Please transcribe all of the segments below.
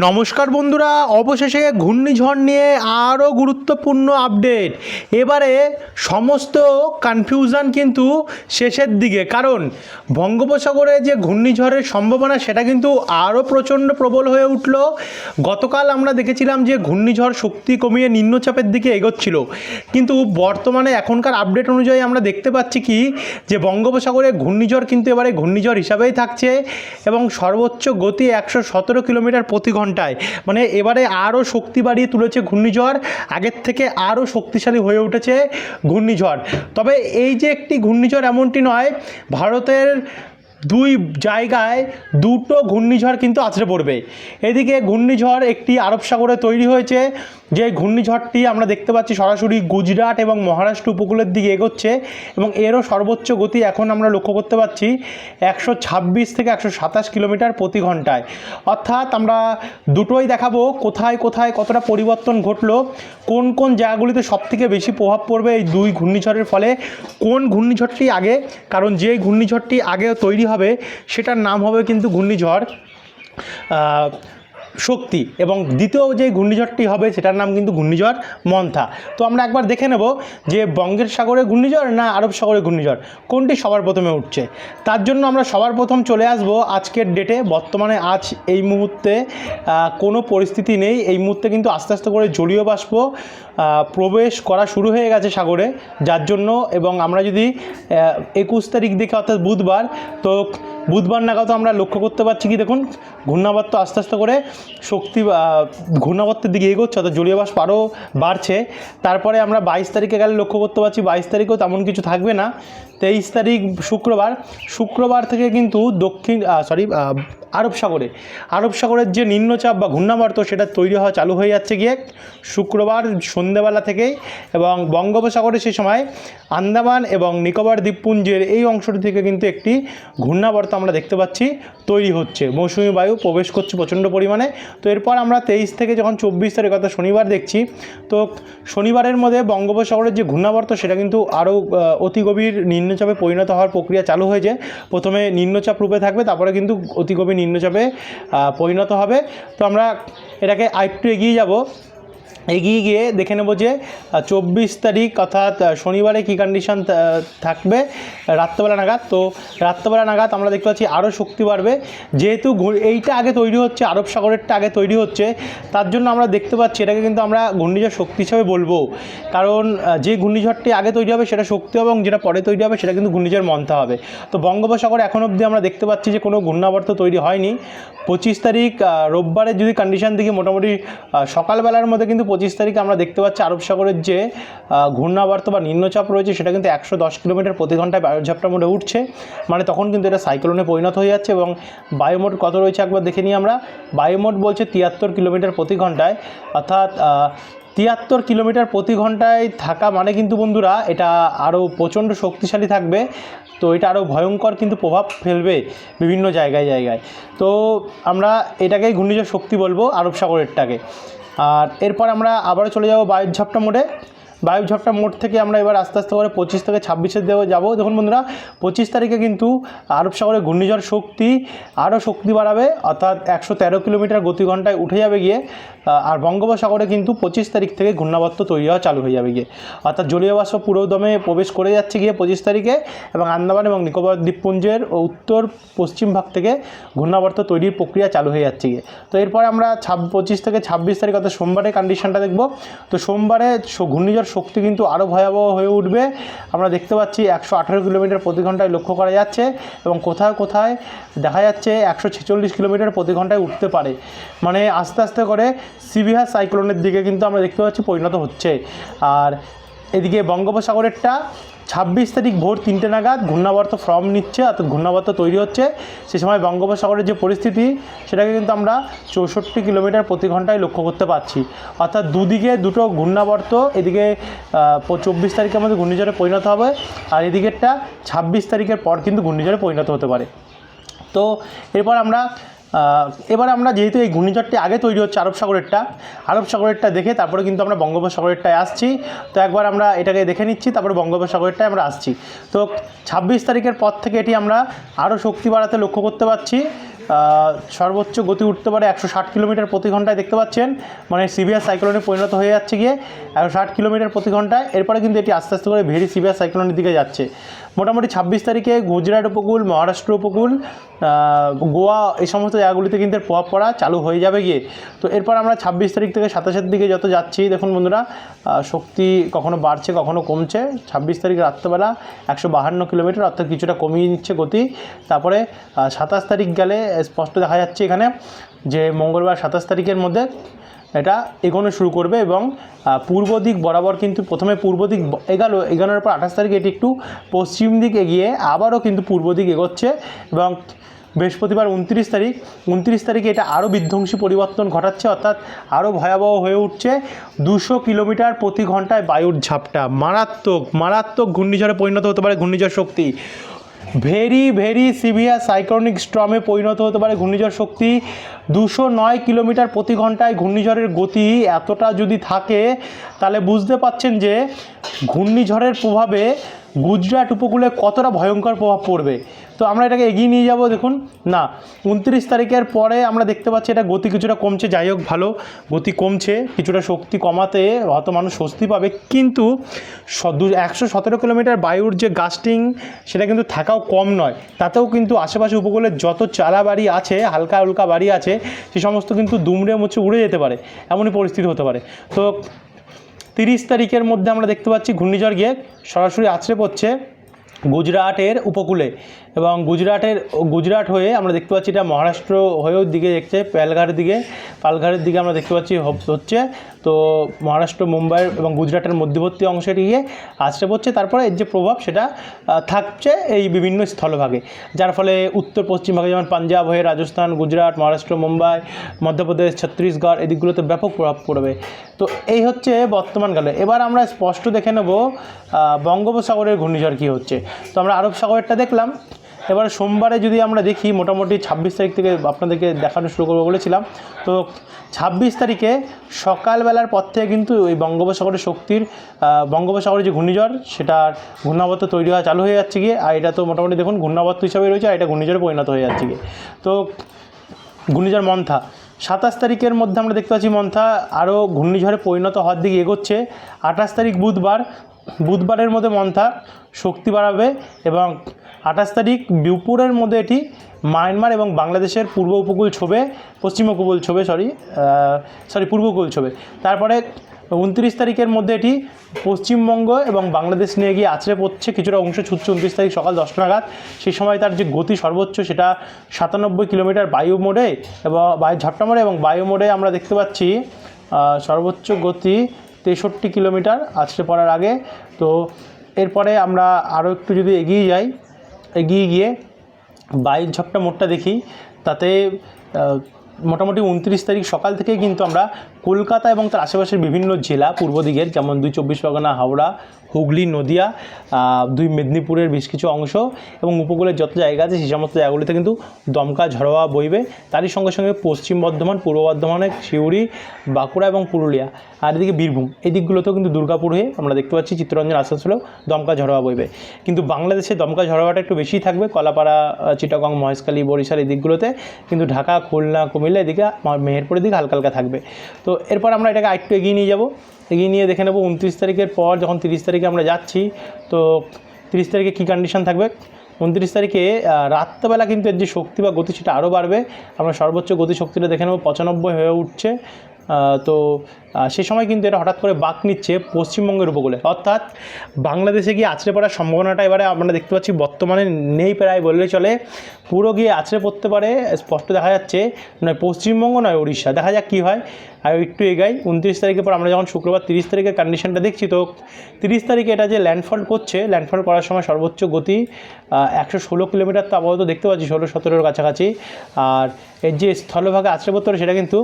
নমস্কার বন্ধুরা, অবশেষে ঘূর্ণিঝড় নিয়ে আরও গুরুত্বপূর্ণ আপডেট। এবারে সমস্ত কনফিউশন কিন্তু শেষের দিকে, কারণ বঙ্গোপসাগরে যে ঘূর্ণিঝড়ের সম্ভাবনা, সেটা কিন্তু আরও প্রচণ্ড প্রবল হয়ে উঠল। গতকাল আমরা দেখেছিলাম যে ঘূর্ণিঝড় শক্তি কমিয়ে নিম্নচাপের দিকে এগোচ্ছিল। কিন্তু বর্তমানে এখনকার আপডেট অনুযায়ী আমরা দেখতে পাচ্ছি কি, যে বঙ্গোপসাগরে ঘূর্ণিঝড় কিন্তু এবারে ঘূর্ণিঝড় হিসাবেই থাকছে এবং সর্বোচ্চ গতি একশো সতেরো কিলোমিটার প্রতি ঘন্টায়। মানে এবারে আরও শক্তি বাড়িয়ে তুলেছে ঘূর্ণিঝড়, আগের থেকে আরও শক্তিশালী হয়ে উঠেছে ঘূর্ণিঝড়। তবে এই যে একটি ঘূর্ণিঝড় এমনটি নয়, ভারতের দুই জায়গায় দুটো ঘূর্ণিঝড় কিন্তু আছড়ে পড়বে। এদিকে ঘূর্ণিঝড় একটি আরব সাগরে তৈরি হয়েছে যে ঘূর্ণিঝড়টি আমরা দেখতে পাচ্ছি সরাসরি গুজরাট এবং মহারাষ্ট্র উপকূলের দিকে এগোচ্ছে এবং এরও সর্বোচ্চ গতি এখন আমরা লক্ষ্য করতে পাচ্ছি একশো ছাব্বিশ থেকে একশো সাতাশ কিলোমিটার প্রতি ঘন্টায়। অর্থাৎ আমরা দুটোই দেখাবো কোথায় কোথায় কতটা পরিবর্তন ঘটলো, কোন কোন জায়গাগুলিতে সবথেকে বেশি প্রভাব পড়বে এই দুই ঘূর্ণিঝড়ের ফলে, কোন ঘূর্ণিঝড়টি আগে, কারণ যে ঘূর্ণিঝড়টি আগে তৈরি হবে সেটার নাম হবে কিন্তু ঘূর্ণিঝড় শক্তি এবং দ্বিতীয় যে ঘূর্ণিঝড়টি হবে সেটার নাম কিন্তু ঘূর্ণিঝড় মন্থা। তো আমরা একবার দেখে নেব যে বঙ্গের সাগরে ঘূর্ণিঝড় না আরব সাগরে ঘূর্ণিঝড়, কোনটি সবার প্রথমে উঠছে? তার জন্য আমরা সবার প্রথম চলে আসব আজকের ডেটে বর্তমানে আজ এই মুহূর্তে কোনো পরিস্থিতি নেই। এই মুহূর্তে কিন্তু আস্তে আস্তে করে জলীয় বাষ্প প্রবেশ করা শুরু হয়ে গেছে সাগরে। যার জন্য এবং আমরা যদি একুশ তারিখ দেখে অর্থাৎ বুধবার, তো বুধবার নাগাদ আমরা লক্ষ্য করতে পারছি কি দেখুন, ঘূর্ণাবর্ত আস্তে আস্তে করে শক্তি ঘূর্ণাবর্তের দিকে এগোচ্ছে, অর্থাৎ জলীয় আরও বাড়ছে। তারপরে আমরা বাইশ তারিখে গেলে লক্ষ্য করতে পারছি, বাইশ তারিখেও তেমন কিছু থাকবে না। তেইশ তারিখ শুক্রবার শুক্রবার থেকে কিন্তু দক্ষিণ সরি আরব সাগরে, আরব সাগরের যে নিম্নচাপ বা ঘূর্ণাবর্ত সেটা তৈরি হওয়া চালু হয়ে যাচ্ছে গিয়ে শুক্রবার সন্ধ্যেবেলা থেকেই এবং বঙ্গোপসাগরে সে সময় আন্দামান এবং নিকোবর দ্বীপপুঞ্জের এই অংশটি থেকে কিন্তু একটি ঘূর্ণাবর্ত আমরা দেখতে পাচ্ছি তৈরি হচ্ছে। মৌসুমি বায়ু প্রবেশ করছে প্রচণ্ড পরিমাণে। তো এরপর আমরা তেইশ থেকে যখন চব্বিশ তারিখ অর্থাৎ শনিবার দেখছি, তো শনিবারের মধ্যে বঙ্গোপসাগরের যে ঘূর্ণাবর্ত সেটা কিন্তু আরও অতি গভীর নিম্নচাপে পরিণত হওয়ার প্রক্রিয়া চালু হয়েছে প্রথমে নিম্নচাপ রূপে থাকবে, তারপরে কিন্তু অতি গভীর নিম্নচাপে পরিণত হবে। তো আমরা এটাকে আরেকটু এগিয়ে যাব। এগিয়ে গিয়ে দেখে নেব যে চব্বিশ তারিখ অর্থাৎ শনিবারে কী কন্ডিশন থাকবে রাত্রেবেলা নাগাদ। তো রাত্রেবেলা নাগাদ আমরা দেখতে পাচ্ছি আরও শক্তি বাড়বে। যেহেতু এইটা আগে তৈরি হচ্ছে, আরব সাগরেরটা আগে তৈরি হচ্ছে, তার জন্য আমরা দেখতে পাচ্ছি, এটাকে কিন্তু আমরা ঘূর্ণিঝড় শক্তি হিসাবে বলব। কারণ যে ঘূর্ণিঝড়টি আগে তৈরি হবে সেটা শক্তি হবে এবং যেটা পরে তৈরি হবে সেটা কিন্তু ঘূর্ণিঝড় মন্থা হবে। তো বঙ্গোপসাগর এখন অবধি আমরা দেখতে পাচ্ছি যে কোনো ঘূর্ণাবর্ত তৈরি হয়নি। পঁচিশ তারিখ রোববারের যদি কন্ডিশন দেখি, মোটামুটি সকালবেলার মধ্যে কিন্তু পঁচিশ তারিখ আমরা দেখতে পাচ্ছি আরব সাগরের যে ঘূর্ণাবর্ত বা নিম্নচাপ রয়েছে, সেটা কিন্তু একশো দশ কিলোমিটার প্রতি ঘন্টায় বায়ুঝাপটার মধ্যে উঠছে। মানে তখন কিন্তু এটা সাইক্লোনে পরিণত হয়ে যাচ্ছে এবং বায়ুমোট কত রয়েছে একবার দেখে নিই আমরা। বায়ুমোট বলছে তিয়াত্তর কিলোমিটার প্রতি ঘন্টায়। অর্থাৎ তিয়াত্তর কিলোমিটার প্রতি ঘন্টায় থাকা মানে কিন্তু বন্ধুরা, এটা আরও প্রচণ্ড শক্তিশালী থাকবে। তো এটা আরও ভয়ঙ্কর কিন্তু প্রভাব ফেলবে বিভিন্ন জায়গায় জায়গায়। তো আমরা এটাকেই ঘূর্ণিঝড় শক্তি বলব আরব সাগরেরটাকে। আর এরপর আমরা আবারও চলে যাব বায়ুর ঝাপটা মোড়ে। বায়ু ঝড়টা মোড় থেকে আমরা এবার আস্তে আস্তে করে পঁচিশ থেকে ছাব্বিশের দিকে যাব। দেখুন বন্ধুরা, পঁচিশ তারিখে কিন্তু আরব সাগরে ঘূর্ণিঝড় শক্তি আরও শক্তি বাড়াবে, অর্থাৎ একশো তেরো কিলোমিটার গতি ঘন্টায় উঠে যাবে গিয়ে। আর বঙ্গোপসাগরে কিন্তু পঁচিশ তারিখ থেকে ঘূর্ণাবর্ত তৈরি হওয়া চালু হয়ে যাবে গিয়ে। অর্থাৎ জলীয় বাষ্প পুরো দমে প্রবেশ করে যাচ্ছে গিয়ে পঁচিশ তারিখে এবং আন্দামান এবং নিকোবর দ্বীপপুঞ্জের উত্তর পশ্চিম ভাগ থেকে ঘূর্ণাবর্ত তৈরির প্রক্রিয়া চালু হয়ে যাচ্ছে গিয়ে। তো এরপর আমরা ছাব, পঁচিশ থেকে ছাব্বিশ তারিখ অর্থাৎ সোমবারে কন্ডিশনটা দেখব। তো সোমবারে ঘূর্ণিঝড় শক্তি কিন্তু আরও ভয়াবহ হয়ে উঠবে। আমরা দেখতে পাচ্ছি একশো আঠারো কিলোমিটার প্রতি ঘন্টায় লক্ষ্য করা যাচ্ছে এবং কোথায় কোথায় দেখা যাচ্ছে একশো ছেচল্লিশ কিলোমিটার প্রতি ঘন্টায় উঠতে পারে। মানে আস্তে আস্তে করে সিভিয়ার সাইক্লোনের দিকে কিন্তু আমরা দেখতে পাচ্ছি পরিণত হচ্ছে। আর এদিকে বঙ্গোপসাগরেরটা ছাব্বিশ তারিখ ভোর তিনটে নাগাদ ঘূর্ণাবর্ত ফর্ম নিচ্ছে, অর্থাৎ ঘূর্ণাবর্ত তৈরি হচ্ছে। সে সময় বঙ্গোপসাগরের যে পরিস্থিতি, সেটাকে কিন্তু আমরা চৌষট্টি কিলোমিটার প্রতি ঘন্টায় লক্ষ্য করতে পারছি। অর্থাৎ দুদিকে দুটো ঘূর্ণাবর্ত, এদিকে চব্বিশ তারিখের মধ্যে ঘূর্ণিঝড়ে পরিণত হবে, আর এদিকেরটা ছাব্বিশ তারিখের পর কিন্তু ঘূর্ণিঝড়ে পরিণত হতে পারে। তো এরপর আমরা এবার আমরা যেহেতু এই ঘূর্ণিঝড়টি আগে তৈরি হচ্ছে আরব সাগরেরটা আরব সাগরেরটা দেখে তারপরে কিন্তু আমরা বঙ্গোপসাগরেরটায় আসছি। তো একবার আমরা এটাকে দেখে নিচ্ছি, তারপরে বঙ্গোপসাগরেরটায় আমরা আসছি। তো ছাব্বিশ তারিখের পর থেকে এটি আমরা আরও শক্তি বাড়াতে লক্ষ্য করতে পারছি। সর্বোচ্চ গতি উঠতে পারে একশো ষাট কিলোমিটার প্রতি ঘন্টায় দেখতে পাচ্ছেন। মানে সিভিয়ার সাইক্লোনে পরিণত হয়ে যাচ্ছে গিয়ে একশো ষাট কিলোমিটার প্রতি ঘন্টায়। এরপরে কিন্তু এটি আস্তে আস্তে করে ভেরি সিভিয়ার সাইক্লোনের দিকে যাচ্ছে। মোটামুটি ছাব্বিশ তারিখে গুজরাট উপকূল, মহারাষ্ট্র উপকূল গোয়া, এই সমস্ত জায়গাগুলিতে কিন্তু প্রভাব পড়া চালু হয়ে যাবে গিয়ে। তো এরপর আমরা ছাব্বিশ তারিখ থেকে সাতাশের দিকে যত যাচ্ছি, দেখুন বন্ধুরা শক্তি কখনো বাড়ছে, কখনো কমছে। ছাব্বিশ তারিখ রাত্রেবেলা একশো বাহান্ন কিলোমিটার, অর্থাৎ কিছুটা কমিয়ে নিচ্ছে গতি। তারপরে সাতাশ তারিখ গেলে স্পষ্ট দেখা যাচ্ছে এখানে যে মঙ্গলবার সাতাশ তারিখের মধ্যে এটা এগোনো শুরু করবে এবং পূর্ব দিক বরাবর কিন্তু প্রথমে পূর্ব দিক এগালো, এগানোর পর আঠাশ তারিখে এটি একটু পশ্চিম দিক এগিয়ে আবারও কিন্তু পূর্ব দিক এগোচ্ছে এবং বৃহস্পতিবার উনত্রিশ তারিখ, উনত্রিশ তারিখে এটা আরও বিধ্বংসী পরিবর্তন ঘটাচ্ছে, অর্থাৎ আরও ভয়াবহ হয়ে উঠছে। দুশো কিলোমিটার প্রতি ঘন্টায় বায়ুর ঝাপটা। মারাত্মক মারাত্মক ঘূর্ণিঝড়ে পরিণত হতে পারে ঘূর্ণিঝড় শক্তি। ভেরি ভেরি সিভিয়ার সাইক্লোনিক স্ট্রমে পরিণত হতে পারে ঘূর্ণিঝড় শক্তি। দুশো নয় কিলোমিটার প্রতি ঘন্টায় ঘূর্ণিঝড়ের গতি এতটা যদি থাকে, তাহলে বুঝতে পাচ্ছেন যে ঘূর্ণিঝড়ের প্রভাবে গুজরাট উপকূলে কতটা ভয়ঙ্কর প্রভাব পড়বে? তো আমরা এটাকে এগিয়ে নিয়ে যাব, দেখুন। না, উনত্রিশ তারিখের পরে আমরা দেখতে পাচ্ছি এটা গতি কিছুটা কমছে। যাই হোক, ভালো, গতি কমছে, কিছুটা শক্তি কমাতে হয়তো মানুষ স্বস্তি পাবে। কিন্তু একশো সতেরো কিলোমিটার বায়ুর যে গাস্টিং, সেটা কিন্তু থাকাও কম নয়। তাতেও কিন্তু আশেপাশে উপকূলের যত চালা বাড়ি আছে, হালকা হালকা বাড়ি আছে, সে সমস্ত কিন্তু দুমড়ে মুছে উড়ে যেতে পারে। এমনই পরিস্থিতি হতে পারে। তো তিরিশ তারিখের মধ্যে আমরা দেখতে পাচ্ছি ঘূর্ণিঝড় গিয়ে সরাসরি আছড়ে পড়ছে গুজরাটের উপকূলে। এবং গুজরাটের, গুজরাট হয়ে আমরা দেখতে পাচ্ছি এটা মহারাষ্ট্র হয়েও দিকে দেখছে পালঘাটের দিকে পালঘাটের দিকে আমরা দেখতে পাচ্ছি হচ্ছে। তো মহারাষ্ট্র, মুম্বাই এবং গুজরাটের মধ্যবর্তী অংশে গিয়ে আছড়ে পড়ছে। তারপরে এর যে প্রভাব সেটা থাকছে এই বিভিন্ন স্থলভাগে। যার ফলে উত্তর, পশ্চিম ভাগে যেমন পাঞ্জাব হয়ে রাজস্থান, গুজরাট, মহারাষ্ট্র, মুম্বাই, মধ্যপ্রদেশ, ছত্তিশগড় এদিকগুলোতে ব্যাপক প্রভাব পড়বে। তো এই হচ্ছে বর্তমান কালে। এবার আমরা স্পষ্ট দেখে নেব বঙ্গোপসাগরের ঘূর্ণিঝড় কী হচ্ছে। তো আমরা আরব সাগরেরটা দেখলাম। এবার সোমবারে যদি আমরা দেখি, মোটামুটি ছাব্বিশ তারিখ থেকে আপনাদেরকে দেখানো শুরু করব বলেছিলাম। তো ছাব্বিশ তারিখে সকালবেলার পর থেকে কিন্তু ওই বঙ্গোপসাগরের শক্তির বঙ্গোপসাগরের যে ঘূর্ণিঝড়, সেটার ঘূর্ণাবর্ত তৈরি হওয়া চালু হয়ে যাচ্ছে গিয়ে, আর এটা তো মোটামুটি দেখুন ঘূর্ণাবর্ত হিসাবে রয়েছে, আর এটা ঘূর্ণিঝড়ে পরিণত হয়ে যাচ্ছে গিয়ে। তো ঘূর্ণিঝড় মন্থা, সাতাশ তারিখের মধ্যে আমরা দেখতে পাচ্ছি মন্থা, আরও ঘূর্ণিঝড়ে পরিণত হওয়ার দিকে এগোচ্ছে। আঠাশ তারিখ বুধবার বুধবারের মধ্যে মন্থা শক্তি বাড়াবে এবং আঠাশ তারিখ দুপুরের মধ্যে এটি মায়ানমার এবং বাংলাদেশের পূর্ব উপকূল ছোবে, পশ্চিম উপকূল ছোবে সরি সরি পূর্ব উপকূল ছোবে। তারপরে উনত্রিশ তারিখের মধ্যে এটি পশ্চিমবঙ্গ এবং বাংলাদেশ নিয়ে গিয়ে আছড়ে পড়ছে। কিছুটা অংশ ছুটছে উনত্রিশ তারিখ সকাল দশটা নাগাদ। সেই সময় তার যে গতি সর্বোচ্চ সেটা সাতানব্বই কিলোমিটার বায়ু মোড়ে এবং বায়ু ঝাপটা মোড়ে এবং বায়ু মোড়ে আমরা দেখতে পাচ্ছি সর্বোচ্চ গতি তেষট্টি কিলোমিটার আছড়ে পড়ার আগে। তো এরপরে আমরা আরও একটু যদি এগিয়ে যাই, এগিয়ে গিয়ে বাইক ঝপটা মোড়টা দেখি। তাতে মোটামুটি উনত্রিশ তারিখ সকাল থেকে কিন্তু আমরা কলকাতা এবং তার আশেপাশের বিভিন্ন জেলা পূর্ব দিকের, যেমন দুই চব্বিশ পরগনা, হাওড়া, হুগলি, নদিয়া দুই মেদিনীপুরের বেশ কিছু অংশ এবং উপকূলের যত জায়গা আছে সেই সমস্ত জায়গাগুলিতে কিন্তু দমকা, ঝড়োয়া বইবে। তারই সঙ্গে সঙ্গে পশ্চিম বর্ধমান, পূর্ব বর্ধমানের সিউড়ি বাঁকুড়া এবং পুরুলিয়া আর এদিকে বীরভূম। এই দিকগুলোতেও কিন্তু দুর্গাপুর হয়ে আমরা দেখতে পাচ্ছি চিত্তরঞ্জন আসানসোলেও দমকা, ঝড়োয়া বইবে। কিন্তু বাংলাদেশে দমকা, ঝড়োয়াটা একটু বেশিই থাকবে। কলাপাড়া চিটাগং, মহেশখালী, বরিশাল এই দিকগুলোতে। কিন্তু ঢাকা, খুলনা, কুমিল্লা এদিকে মেহেরপুরের দিকে হালকা হালকা থাকবে। তো এরপর আমরা এটাকে আরেকটু এগিয়ে নিয়ে যাব। এগিয়ে নিয়ে দেখে নেব উনত্রিশ তারিখের পর যখন তিরিশ তারিখে আমরা যাচ্ছি, তো তিরিশ তারিখে কী কন্ডিশন থাকবে? উনত্রিশ তারিখে রাত্রেবেলা কিন্তু এর যে শক্তি বা গতি সেটা আরও বাড়বে। আমরা সর্বোচ্চ গতি শক্তিটা দেখে নেব, পঁচানব্বই হয়ে উঠছে। তো সে সময় কিন্তু এটা হঠাৎ করে বাঁক নিচ্ছে পশ্চিমবঙ্গের উপকূলে। অর্থাৎ বাংলাদেশে গিয়ে আছড়ে পড়ার সম্ভাবনাটা এবারে আমরা দেখতে পাচ্ছি, বর্তমানে নেই প্রায় বললে চলে। পুরো গিয়ে আছড়ে পড়তে পারে, স্পষ্ট দেখা যাচ্ছে। নয়, পশ্চিমবঙ্গ নয় উড়িষ্যা দেখা যাক কী হয়। আর একটু এগাই। উনত্রিশ তারিখের পর আমরা যখন শুক্রবার তিরিশ তারিখের কন্ডিশনটা দেখছি, তো তিরিশ তারিখে এটা যে ল্যান্ডফল করছে ল্যান্ডফল করার সময় সর্বোচ্চ গতি একশো ষোলো কিলোমিটার তো আপাতত দেখতে পাচ্ছি, ষোলো সতেরোর কাছাকাছি। আর এর যে স্থলভাগে আছড়ে পড়তে সেটা কিন্তু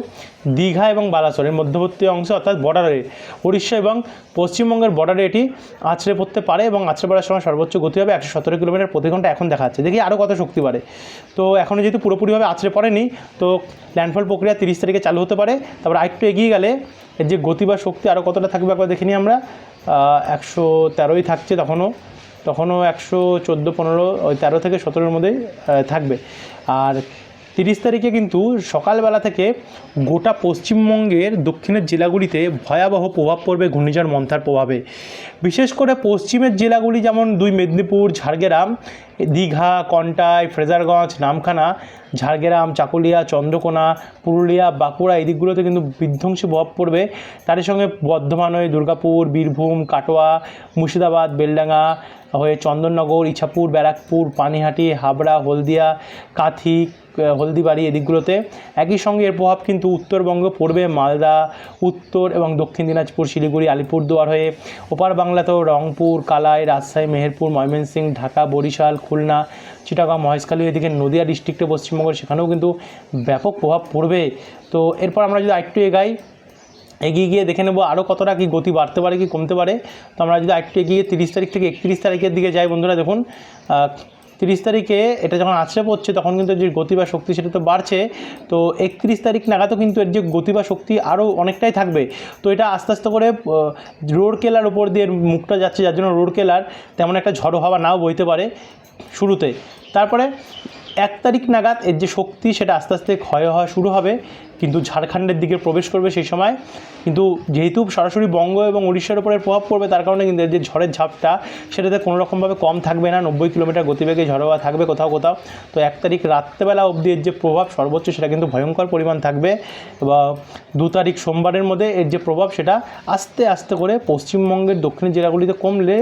দীঘা এবং বালাসরের মধ্যবর্তী অংশ, অর্থাৎ বর্ডারে উড়িষ্যা এবং পশ্চিমবঙ্গের বর্ডারে এটি আছড়ে পড়তে পারে এবং আছড়ে পড়ার সময় সর্বোচ্চ গতি হবে একশো সতেরো কিলোমিটার প্রতি ঘণ্টা এখন দেখা যাচ্ছে। দেখি আরও কত শক্তি বাড়ে। তো এখনও যেহেতু পুরোপুরিভাবে আছড়ে পড়েনি, তো ল্যান্ডফল প্রক্রিয়া তিরিশ তারিখে চালু হতে পারে। তারপর আরেকটু এগিয়ে গেলে এর যে গতি বা শক্তি আরও কতটা থাকবে একবার দেখে নিই আমরা। একশো তেরোই থাকছে তখনও তখনও একশো চোদ্দ, পনেরো, ওই তেরো থেকে সতেরোর মধ্যেই থাকবে। আর তিরিশ তারিখে কিন্তু সকালবেলা থেকে গোটা পশ্চিমবঙ্গের দক্ষিণের জেলাগুলিতে ভয়াবহ প্রভাব পড়বে ঘূর্ণিঝড়, মন্থার প্রভাবে। বিশেষ করে পশ্চিমের জেলাগুলি যেমন দুই মেদিনীপুর, ঝাড়গ্রাম দীঘা, কন্টাই, ফ্রেজারগঞ্জ, নামখানা, ঝাড়গ্রাম, চাকুলিয়া, চন্দ্রকোনা, পুরুলিয়া, বাঁকুড়া, এই দিকগুলোতে কিন্তু বিধ্বংসী প্রভাব পড়বে। তার সঙ্গে বর্ধমান হয়ে দুর্গাপুর, বীরভূম, কাটোয়া, মুর্শিদাবাদ, বেলডাঙ্গা হয়ে চন্দননগর, ইছাপুর, ব্যারাকপুর, পানিহাটি, হাবড়া, হলদিয়া, কাঁথি হলদিবাড়ি এদিকগুলোতে একই সঙ্গে এর প্রভাব কিন্তু উত্তরবঙ্গ পড়বে। মালদা, উত্তর এবং দক্ষিণ দিনাজপুর, শিলিগুড়ি, আলিপুরদুয়ার হয়ে। ওপার বাংলাতেও রংপুর, কালাই, রাজশাহী, মেহেরপুর, ময়মনসিংহ, ঢাকা, বরিশাল খুলনা চিটাগাঁও মহেশখালী, এদিকে নদিয়া ডিস্ট্রিক্টে পশ্চিমবঙ্গের সেখানেও কিন্তু ব্যাপক প্রভাব পড়বে। তো এরপর আমরা যদি আরেকটু এগাই, এগিয়ে গিয়ে দেখে নেব আরও কতটা কি গতি বাড়তে পারে, কি কমতে পারে। তো আমরা যদি আরেকটু এগিয়ে তিরিশ তারিখ থেকে একত্রিশ তারিখের দিকে যাই বন্ধুরা, দেখুন তিরিশ তারিখে এটা যখন আছড়ে পড়ছে, তখন কিন্তু যে গতি বা শক্তি সেটা তো বাড়ছে। তো একত্রিশ তারিখ নাগাদও কিন্তু এর যে গতি বা শক্তি আরও অনেকটাই থাকবে। তো এটা আস্তে আস্তে করে রোড কেলার উপর দিয়ে মুখটা যাচ্ছে, যার জন্য রোড কেলার তেমন একটা ঝড়ো হাওয়া নাও বইতে পারে। শুরুতে তারপরে এক তারিখ নাগাদ এর যে শক্তি সেটা আস্তে আস্তে ক্ষয় হওয়া শুরু হবে, কিন্তু ঝাড়খণ্ডের দিকে প্রবেশ করবে সেই সময়। কিন্তু যেহেতু সরাসরি বঙ্গ এবং উড়িষ্যার উপরে প্রভাব পড়বে, তার কারণে কিন্তু এর যে ঝড়ের ঝাপটা সেটাতে কোনো রকমভাবে কম থাকবে না, নব্বই কিলোমিটার গতিবেগে ঝড় হওয়া থাকবে কোথাও কোথাও। তো এক তারিখ রাত্রেবেলা অবধি এর যে প্রভাব সর্বোচ্চ সেটা কিন্তু ভয়ঙ্কর পরিমাণ থাকবে। বা দু তারিখ সোমবারের মধ্যে এর যে প্রভাব সেটা আস্তে আস্তে করে পশ্চিমবঙ্গের দক্ষিণ জেলাগুলিতে কমলে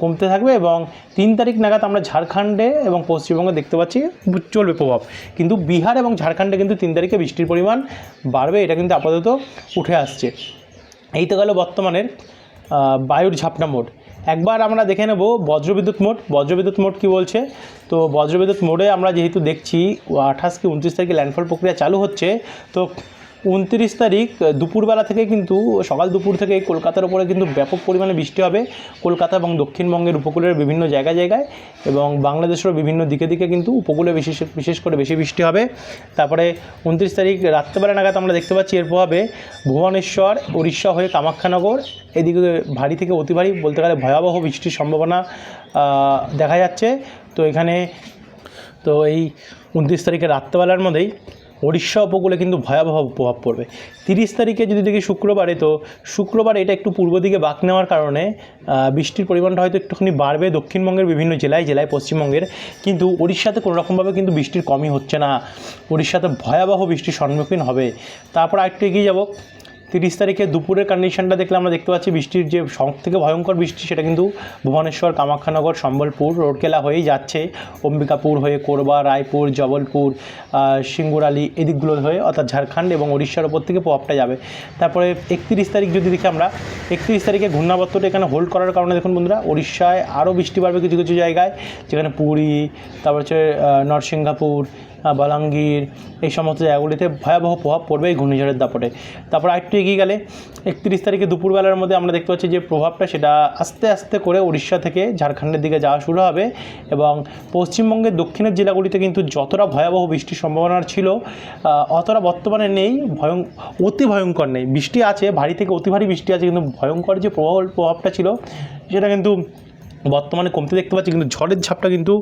কমতে থাকবে এবং তিন তারিখ নাগাদ আমরা ঝাড়খণ্ডে এবং পশ্চিমবঙ্গে দেখতে পাচ্ছি চলবে প্রভাব। কিন্তু বিহার এবং ঝাড়খণ্ডে কিন্তু তিন তারিখে বৃষ্টির পরিমাণ বাড়বে, এটা কিন্তু আপাতত উঠে আসছে। এই তো গেল বর্তমানের বায়ুর ঝাপটা মোড। একবার আমরা দেখে নেব বজ্রবিদ্যুৎ মোড। বজ্রবিদ্যুৎ মোড কী বলছে? তো বজ্রবিদ্যুৎ মোডে আমরা যেহেতু দেখছি, আঠাশ কি উনত্রিশ তারিখে ল্যান্ডফল প্রক্রিয়া চালু হচ্ছে, তো উনত্রিশ তারিখ দুপুরবেলা থেকে কিন্তু, সকাল দুপুর থেকে কলকাতার উপরে কিন্তু ব্যাপক পরিমাণে বৃষ্টি হবে। কলকাতা এবং দক্ষিণবঙ্গের উপকূলের বিভিন্ন জায়গায় জায়গায় এবং বাংলাদেশেরও বিভিন্ন দিকে দিকে কিন্তু উপকূলে বিশেষ বিশেষ করে বেশি বৃষ্টি হবে। তারপরে উনত্রিশ তারিখ রাত্রেবেলা নাগাদ আমরা দেখতে পাচ্ছি এর প্রভাবে ভুবনেশ্বর উড়িষ্যা হয়ে কামাখ্যানগর, এদিকে ভারী থেকে অতি ভারী বলতে গেলে ভয়াবহ বৃষ্টির সম্ভাবনা দেখা যাচ্ছে। তো এখানে, তো এই উনত্রিশ তারিখে রাত্রেবেলার মধ্যেই উড়িষ্যা উপকূলে কিন্তু ভয়াবহ প্রভাব পড়বে। তিরিশ তারিখে যদি দেখি শুক্রবারে, তো শুক্রবার এটা একটু পূর্ব দিকে বাঁক নেওয়ার কারণে বৃষ্টির পরিমাণটা হয়তো একটুখানি বাড়বে দক্ষিণবঙ্গের বিভিন্ন জেলায় জেলায় পশ্চিমবঙ্গের। কিন্তু ওড়িশাতে কোনোরকমভাবে কিন্তু বৃষ্টির কমই হচ্ছে না। ওড়িশাতে ভয়াবহ বৃষ্টির সম্মুখীন হবে। তারপর আরেকটু এগিয়ে যাব। তিরিশ তারিখে দুপুরের কন্ডিশনটা দেখলে আমরা দেখতে পাচ্ছি বৃষ্টির যে সব থেকে ভয়ঙ্কর বৃষ্টি সেটা কিন্তু ভুবনেশ্বর, কামাখ্যানগর, সম্বলপুর, রোডকেলা হয়েই যাচ্ছে। অম্বিকাপুর হয়ে কোরবা, রায়পুর, জবলপুর সিঙ্গুরালি এদিকগুলো হয়ে অর্থাৎ ঝাড়খণ্ড এবং উড়িষ্যার ওপর থেকে প্রভাবটা যাবে। তারপরে একত্রিশ তারিখ যদি দেখি আমরা, একত্রিশ তারিখে ঘূর্ণাবর্তটা এখানে হোল্ড করার কারণে দেখুন বন্ধুরা উড়িষ্যায় আরও বৃষ্টি বাড়বে কিছু কিছু জায়গায়, যেখানে পুরী, তারপর হচ্ছে নরসিংহাপুর বালাঙ্গীর, এই সমস্ত জায়গাগুলিতে ভয়াবহ প্রভাব পড়বে এই ঘূর্ণিঝড়ের দাপটে। তারপর আরেকটু এগিয়ে গেলে, একত্রিশ তারিখে দুপুরবেলার মধ্যে আমরা দেখতে পাচ্ছি যে প্রভাবটা সেটা আস্তে আস্তে করে উড়িষ্যা থেকে ঝাড়খণ্ডের দিকে যাওয়া শুরু হবে এবং পশ্চিমবঙ্গের দক্ষিণের জেলাগুলিতে কিন্তু যতটা ভয়াবহ বৃষ্টির সম্ভাবনা ছিল অতটা বর্তমানে নেই, ভয়ং, অতি ভয়ঙ্কর নেই। বৃষ্টি আছে, ভারী থেকে অতি ভারী বৃষ্টি আছে, কিন্তু ভয়ঙ্কর যে প্রভাব প্রভাবটা ছিল, সেটা কিন্তু বর্তমানে কমতে দেখতে পাচ্ছি, কিন্তু ঝড়ের ঝাপটা কিন্তু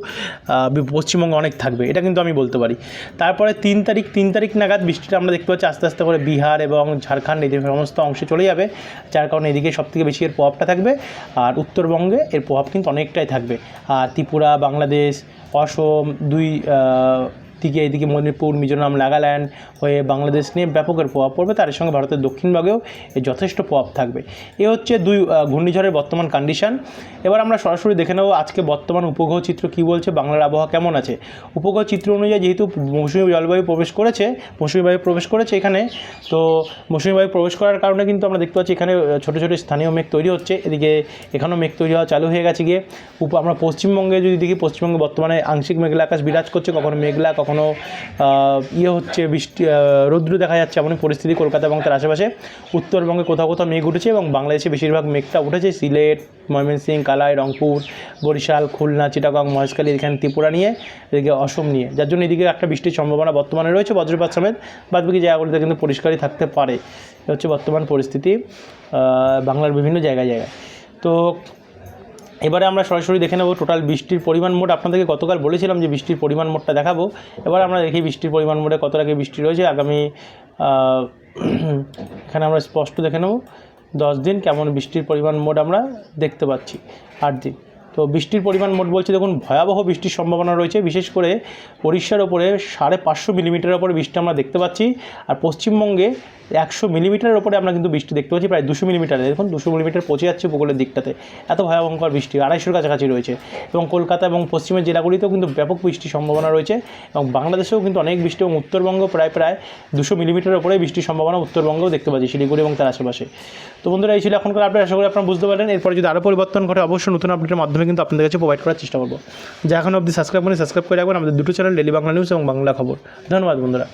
পশ্চিমবঙ্গে অনেক থাকবে, এটা কিন্তু আমি বলতে পারি। তারপরে তিন তারিখ তিন তারিখ নাগাদ বৃষ্টিটা আমরা দেখতে পাচ্ছি, আস্তে আস্তে করে বিহার এবং ঝাড়খণ্ড, এই সমস্ত অংশে চলে যাবে, যার কারণে এদিকে সবথেকে বেশি এর প্রভাবটা থাকবে, আর উত্তরবঙ্গে এর প্রভাব কিন্তু অনেকটাই থাকবে। আর ত্রিপুরা, বাংলাদেশ, অসম দুই দিকে, এদিকে মণিপুর, মিজোরাম, নাগাল্যান্ড হয়ে বাংলাদেশ নিয়ে ব্যাপকের প্রভাব পড়বে। তার সঙ্গে ভারতের দক্ষিণভাগেও যথেষ্ট প্রভাব থাকবে। এ হচ্ছে দুই ঘূর্ণিঝড়ের বর্তমান কন্ডিশন এবার আমরা সরাসরি দেখে নেব আজকে বর্তমান উপগ্রহ চিত্র কী বলছে, বাংলার আবহাওয়া কেমন আছে? উপগ্রহ চিত্র অনুযায়ী যেহেতু মৌসুমী জলবায়ু প্রবেশ করেছে, মৌসুমী বায়ু প্রবেশ করেছে এখানে, তো মৌসুমী বায়ু প্রবেশ করার কারণে কিন্তু আমরা দেখতে পাচ্ছি এখানে ছোটো ছোটো স্থানীয় মেঘ তৈরি হচ্ছে। এদিকে এখানেও মেঘ তৈরি হওয়া চালু হয়ে গেছে গিয়ে। আমরা পশ্চিমবঙ্গে যদি দেখি, পশ্চিমবঙ্গে বর্তমানে আংশিক মেঘলা আকাশ বিরাজ করছে, কখনো মেঘলা, কখনো আহ, ইয়ে হচ্ছে বৃষ্টি রৌদ্র দেখা যাচ্ছে এমনই পরিস্থিতি কলকাতা এবং তার আশেপাশে। উত্তরবঙ্গে কোথাও কোথাও মেঘ উঠেছে এবং বাংলাদেশে বেশিরভাগ মেঘটা উঠেছে। সিলেট ময়মনসিং কালাই রংপুর বরিশাল খুলনা চিটাগং মহেশখালী এখানে ত্রিপুরা নিয়ে এদিকে অসম নিয়ে। যার জন্য এদিকে একটা বৃষ্টির সম্ভাবনা বর্তমানে রয়েছে। বজ্রপাত সমেত বাদবাকি জায়গাগুলিতে কিন্তু পরিষ্কারই থাকতে পারে। হচ্ছে বর্তমান পরিস্থিতি বাংলার বিভিন্ন জায়গায় জায়গায়। তো এবারে আমরা সরাসরি দেখে নেব টোটাল বৃষ্টির পরিমাণ মোট। আপনাদেরকে গতকাল বলেছিলাম যে বৃষ্টির পরিমাণ মোটটা দেখাবো। এবার আমরা দেখি বৃষ্টির পরিমাণ মোটে কত কি বৃষ্টি রয়েছে। আগামী এখানে আমরা স্পষ্ট দেখে নেব। দশ দিন কেমন বৃষ্টির পরিমাণ মোট আমরা দেখতে পাচ্ছি। আট দিন। তো বৃষ্টির পরিমাণ মোট বলছে, দেখুন, ভয়াবহ বৃষ্টির সম্ভাবনা রয়েছে। বিশেষ করে উড়িষ্যার ওপরে সাড়ে পাঁচশো মিলিমিটারের ওপরে বৃষ্টি আমরা দেখতে পাচ্ছি। আর পশ্চিমবঙ্গে একশো মিলিমিটারের ওপরে আমরা কিন্তু বৃষ্টি দেখতে পাচ্ছি, প্রায় দুশো মিলিমিটারে দেখুন, দুশো মিলিমিটার পৌঁছে যাচ্ছে উপকূলের দিকটাতে। এত ভয়াবহকর বৃষ্টি, আড়াইশোর কাছাকাছি রয়েছে। এবং কলকাতা এবং পশ্চিমের জেলাগুলিতেও কিন্তু ব্যাপক বৃষ্টির সম্ভাবনা রয়েছে। এবং বাংলাদেশেও কিন্তু অনেক বৃষ্টি এবং উত্তরবঙ্গ প্রায় প্রায় দুশো মিলিমিটারের ওপরে বৃষ্টির সম্ভাবনা উত্তরবঙ্গেও দেখতে পাচ্ছি, শিলিগুড়ি এবং তার আশেপাশে। তো বন্ধুরা, এই ছিল এখনকার আপডেট আশা করি আপনারা বুঝতে পারলেন। এরপরে যদি আরও পরিবর্তন ঘটে, অবশ্যই নতুন আপডেটের মাধ্যমে কিন্তু আপনাদের কাছে প্রোভাইড করার চেষ্টা করব। যা এখন অবধি সাবস্ক্রাইব করে সাবস্ক্রাইব করে রাখবেন। আমাদের দুটো চ্যানেল ডেলি বাংলা নিউজ এবং বাংলা খবর। ধন্যবাদ, বন্ধুরা।